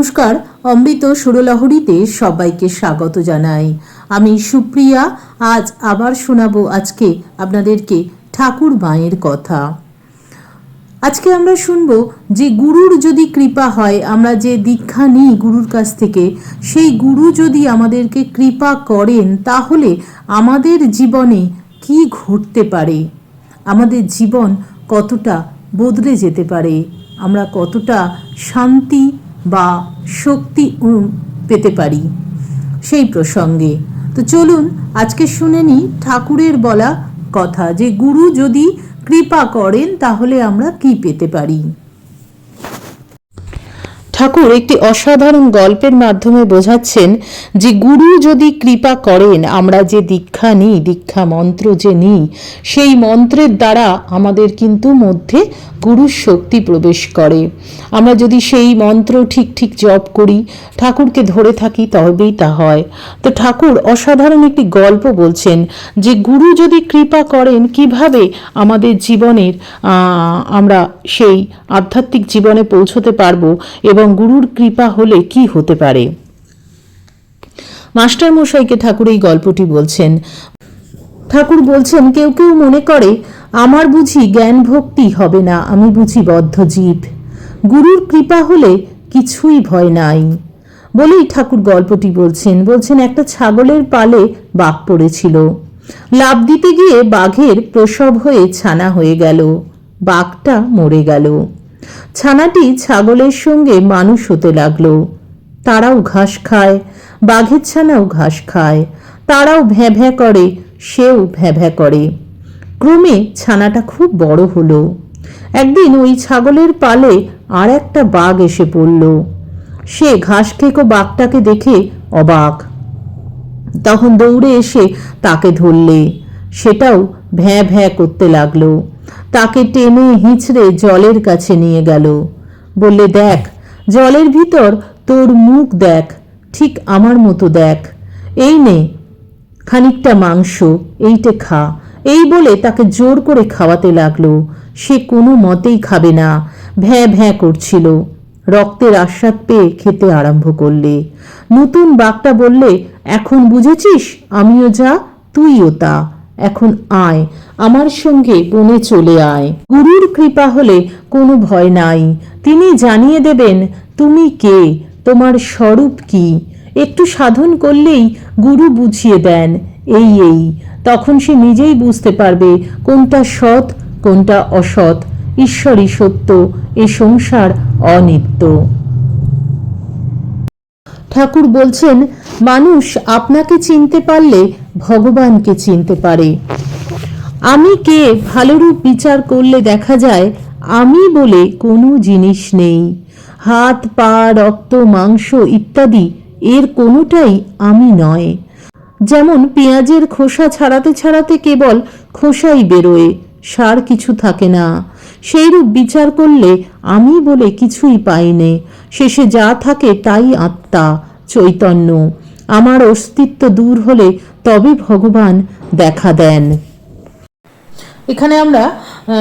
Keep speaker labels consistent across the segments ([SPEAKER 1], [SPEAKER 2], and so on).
[SPEAKER 1] নমস্কার। অমৃত সুরলহরীতে সবাইকে স্বাগত জানাই। আমি সুপ্রিয়া, আজ আবার শোনাবো আজকে আপনাদেরকে ঠাকুর মায়ের কথা। আজকে আমরা শুনব যে গুরুর যদি কৃপা হয়, আমরা যে দীক্ষা নিই গুরুর কাছ থেকে, সেই গুরু যদি আমাদেরকে কৃপা করেন, তাহলে আমাদের জীবনে কি ঘটতে পারে? আমাদের জীবন কতটা বদলে যেতে পারে? আমরা কতটা শান্তি বা শক্তি উম, পেতে পারি। সেই প্রসঙ্গে। তো চলুন আজকে শুনে নিই ঠাকুরের বলা কথা যে গুরু যদি কৃপা করেন তাহলে আমরা কি পেতে পারি? ঠাকুর একটি অসাধারণ গল্পের মাধ্যমে বোঝাচ্ছেন যে গুরু যদি কৃপা করেন, আমরা যে দীক্ষা নিই, দীক্ষা মন্ত্র যে নিই, সেই মন্ত্রের দ্বারা আমাদের কিন্তু মধ্যে গুরুর শক্তি প্রবেশ করে। আমরা যদি সেই মন্ত্র ঠিক ঠিক জপ করি, ঠাকুরকে ধরে থাকি, তবেই তা হয়। তো ঠাকুর অসাধারণ একটি গল্প বলছেন যে গুরু যদি কৃপা করেন, কীভাবে আমাদের জীবনের আমরা সেই আধ্যাত্মিক জীবনে পৌঁছতে পারব এবং গুরুর কৃপা হলে কি হতে পারে? মাস্টার মশাইকে ঠাকুর এই গল্পটি বলছেন। ঠাকুর বলছেন, কেউ কেউ মনে করে, আমার বুঝি জ্ঞান ভক্তি হবে না, আমি বুঝি বদ্ধ জীব। গুরুর কৃপা হলে কিছুই ভয় নাই। বলেই ঠাকুর গল্পটি বলছেন। বলছেন, একটা ছাগলের পালে বাঘ পড়েছিল। লাভ দিতে গিয়ে বাঘের প্রসব হয়ে ছানা হয়ে গেল। বাঘটা মরে গেল। ছানাটি ছাগলের সঙ্গে মানুষ হতে লাগল। তারাও ঘাস খায়, বাঘের ছানাও ঘাস খায়, তারাও ভ্যাঁ ভ্যাঁ করে, সেও ভ্যাঁ ভ্যাঁ করে। ক্রমে ছানাটা খুব বড় হলো। একদিন ওই ছাগলের পালে আর একটা বাঘ এসে পড়ল। সে ঘাস খেকো বাঘটাকে দেখে অবাক। তখন দৌড়ে এসে তাকে ধরলে। সেটাও ভ্যাঁ ভ্যাঁ করতে লাগল। তাকে টেনে হিঁচড়ে জলের কাছে নিয়ে গেল। বললে, দেখ, জলের ভিতর তোর মুখ দেখ, ঠিক আমার মতো দেখ। এই নে, খানিকটা মাংস, এইটে খা। এই বলে তাকে জোর করে খাওয়াতে লাগল। সে কোনো মতেই খাবে না। ভ্যাঁ ভ্যাঁ করছিল। রক্তের আস্বাদ পেয়ে খেতে আরম্ভ করলে। নতুন বাঘটা বললে, এখন বুঝেছিস? আমিও যা, তুইও তা। এখন আয়। আমার সঙ্গে বনে চলে আয়। গুরুর কৃপা হলে কোনো ভয় নাই। তিনি জানিয়ে দেবেন, তুমি কে? তোমার স্বরূপ কি? একটু সাধন করলেই গুরু বুঝিয়ে দেন, এই এই। তখন সে নিজেই বুঝতে পারবে কোনটা সৎ, কোনটা অসৎ। ঈশ্বরই সত্য, এ সংসার অনিত্য। ঠাকুর বলছেন, মানুষ আপনাকে চিনতে পারলে ভগবানকে চিনতে পারে। আমি কে ভালোরূপ বিচার করলে দেখা যায়, আমি বলে কোনো জিনিস নেই। হাত, পা, রক্ত, মাংস ইত্যাদি, এর কোনোটাই আমি নয়। যেমন পেঁয়াজের খোসা ছাড়াতে ছাড়াতে কেবল খোসাই বেরোয়, সার কিছু থাকে না। সেইরূপ বিচার করলে আমি বলে কিছুই পাইনে শেষে যা থাকে তাই আত্মা, চৈতন্য। আমার অস্তিত্ব দূর হলে তবে ভগবান দেখা দেন। এখানে আমরা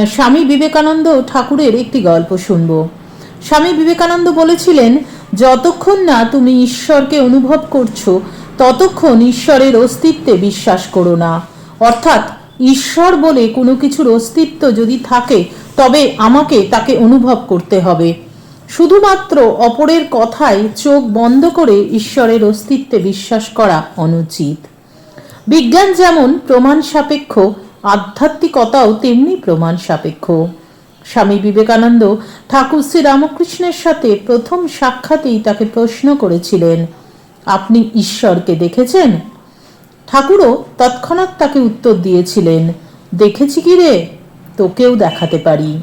[SPEAKER 1] স্বামী বিবেকানন্দ ঠাকুরের একটি গল্প শুনব। স্বামী বিবেকানন্দ বলেছিলেন, যতক্ষণ না তুমি ঈশ্বরকে অনুভব করছ, ততক্ষণ ঈশ্বরের অস্তিত্বে বিশ্বাস করো না। অর্থাৎ ঈশ্বর বলে কোনো কিছুর অস্তিত্ব যদি থাকে, তবে আমাকে তাকে অনুভব করতে হবে। শুধুমাত্র অপরের কথায় চোখ বন্ধ করে ঈশ্বরের অস্তিত্বে বিশ্বাস করা অনুচিত। বিজ্ঞান যেমন প্রমাণ সাপেক্ষ, আধ্যাত্মিকতাও তেমনি প্রমাণ সাপেক্ষ। স্বামী বিবেকানন্দ ঠাকুর শ্রী রামকৃষ্ণের সাথে প্রথম সাক্ষাতেই তাকে প্রশ্ন করেছিলেন, আপনি ঈশ্বরকে দেখেছেন? ঠাকুরও তৎক্ষণাৎ তাকে উত্তর দিয়েছিলেন, দেখেছি কি রে? তোকেও দেখাতে পারি।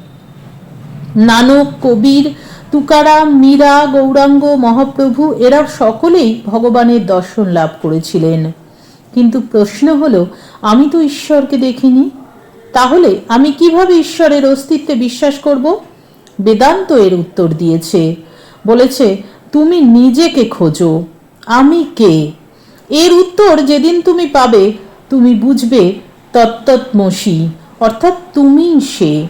[SPEAKER 1] নানক কবির তুকারাম, মীরা, গৌরাঙ্গ, মহাপ্রভু এরা সকলেই ভগবানের দর্শন লাভ করেছিলেন। কিন্তু প্রশ্ন হলো, আমি তো ঈশ্বরকে দেখিনি। তাহলে আমি কীভাবে ঈশ্বরের অস্তিত্বে বিশ্বাস করব? বেদান্ত এর উত্তর দিয়েছে, বলেছে, তুমি নিজেকে খোঁজো, আমি কে? এর উত্তর যেদিন তুমি পাবে, তুমি বুঝবে তত্তৎমসি অর্থাৎ তুমি সে।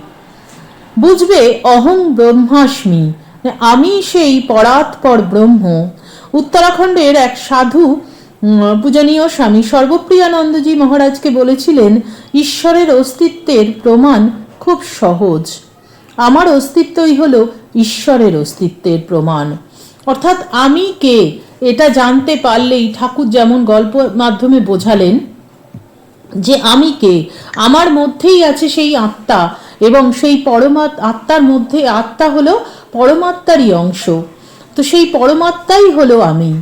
[SPEAKER 1] বুঝবে, অহং ব্রহ্মাস্মি আমি সেই পরাৎপর ব্রহ্ম। উত্তরাখণ্ডের এক সাধু পূজনীয় স্বামী সর্বপ্রিয়ানন্দজি মহারাজকে বলেছিলেন, ঈশ্বরের অস্তিত্বের প্রমাণ খুব সহজ। আমার অস্তিত্বই হলো ঈশ্বরের অস্তিত্বের প্রমাণ। অর্থাৎ আমি কে? এটা জানতে পারলেই ঠাকুর যেমন গল্প মাধ্যমে বোঝালেন যে আমি কে। আমার মধ্যেই আছে সেই আত্মা এবং সেই পরমাত, আত্মার মধ্যে আত্মা হলো পরমাত্মারই অংশ। তো সেই পরমাত্মাই হলো আমি।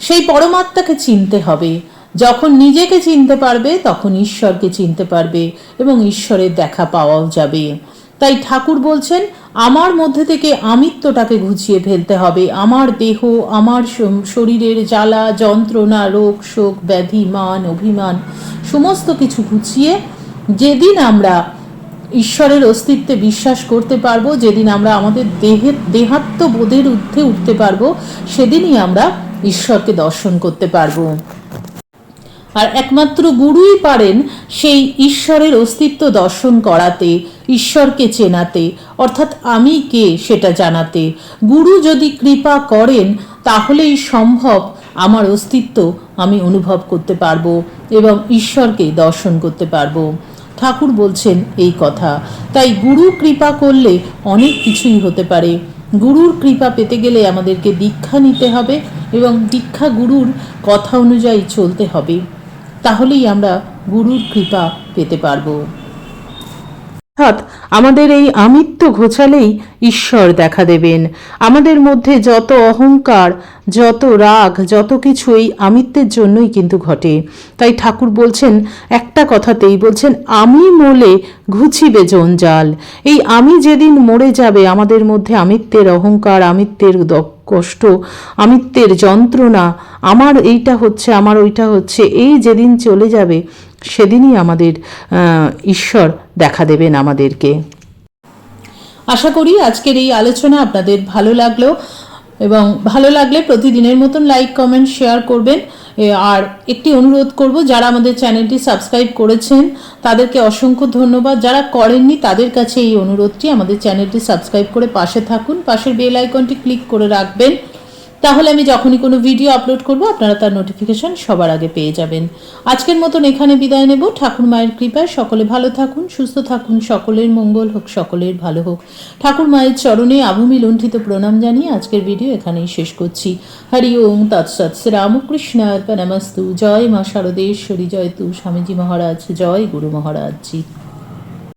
[SPEAKER 1] সেই পরমাত্মাকে চিনতে হবে। যখন নিজেকে চিনতে পারবে, তখন ঈশ্বরকে চিনতে পারবে এবং ঈশ্বরের দেখা পাওয়াও যাবে। তাই ঠাকুর বলছেন, আমার মধ্যে থেকে আমিত্বটাকে ঘুচিয়ে ফেলতে হবে। আমার দেহ, আমার শরীরের জ্বালা, যন্ত্রণা, রোগ, শোক, ব্যাধি, মান, অভিমান, সমস্ত কিছু ঘুচিয়ে যেদিন আমরা ঈশ্বরের অস্তিত্বে বিশ্বাস করতে পারব, যেদিন আমরা আমাদের দেহের দেহাত্মবোধের ঊর্ধ্বে উঠতে পারব, সেদিনই আমরা ঈশ্বরকে দর্শন করতে পারব। আর একমাত্র গুরুই পারেন সেই ঈশ্বরের অস্তিত্ব দর্শন করাতে, ঈশ্বরকে চেনাতে, অর্থাৎ আমি কে সেটা জানাতে। গুরু যদি কৃপা করেন, তাহলেই সম্ভব আমার অস্তিত্ব আমি অনুভব করতে পারব এবং ঈশ্বরকে দর্শন করতে পারব। ঠাকুর বলছেন এই কথা। তাই গুরু কৃপা করলে অনেক কিছুই হতে পারে। গুরুর কৃপা পেতে গেলে আমাদেরকে দীক্ষা নিতে হবে এবং দীক্ষা গুরুর কথা অনুযায়ী চলতে হবে। তাহলেই আমরা গুরুর কৃপা পেতে পারব। অর্থাৎ আমাদের এই আমিত্ব ঘোচালেই ঈশ্বর দেখা দেবেন। আমাদের মধ্যে যত অহংকার, যত রাগ, যত কিছু এই আমিত্বের জন্যই কিন্তু ঘটে। তাই ঠাকুর বলছেন, একটা কথাতেই বলছেন, আমি মোলে ঘুচিবে জঞ্জাল। এই আমি যেদিন মরে যাবে, আমাদের মধ্যে আমিত্বের অহংকার, আমিত্বের কষ্ট, আমিত্বের যন্ত্রণা, আমার এইটা হচ্ছে, আমার ওইটা হচ্ছে, এই যেদিন চলে যাবে সেদিনই আমাদের ঈশ্বর দেখা দেবেন আমাদেরকে। আশা করি আজকের এই আলোচনা আপনাদের ভালো লাগল এবং ভালো লাগলে প্রতিদিনের মতন লাইক, কমেন্ট, শেয়ার করবেন। আর একটি অনুরোধ করব, যারা আমাদের চ্যানেলটি সাবস্ক্রাইব করেছেন, তাদেরকে অসংখ্য ধন্যবাদ। যারা করেননি, তাদের কাছে এই অনুরোধটি আমাদের চ্যানেলটি সাবস্ক্রাইব করে পাশে থাকুন। পাশের বেল আইকনটি ক্লিক করে রাখবেন। তাহলে আমি যখনই কোনো ভিডিও আপলোড করব, আপনারা তার নোটিফিকেশন সবার আগে পেয়ে যাবেন। আজকের মতন এখানে বিদায় নেব। ঠাকুর মায়ের কৃপায় সকলে ভালো থাকুন, সুস্থ থাকুন, সকলের মঙ্গল হোক, সকলের ভালো হোক। ঠাকুর মায়ের চরণে আভূমি লুণ্ঠিত প্রণাম জানিয়ে আজকের ভিডিও এখানেই শেষ করছি। হরি ওম তৎসৎ রামকৃষ্ণ অর্পণমস্তু জয় মা শারদেশ্বরী, জয় তু স্বামীজি মহারাজ, জয় গুরু মহারাজ জি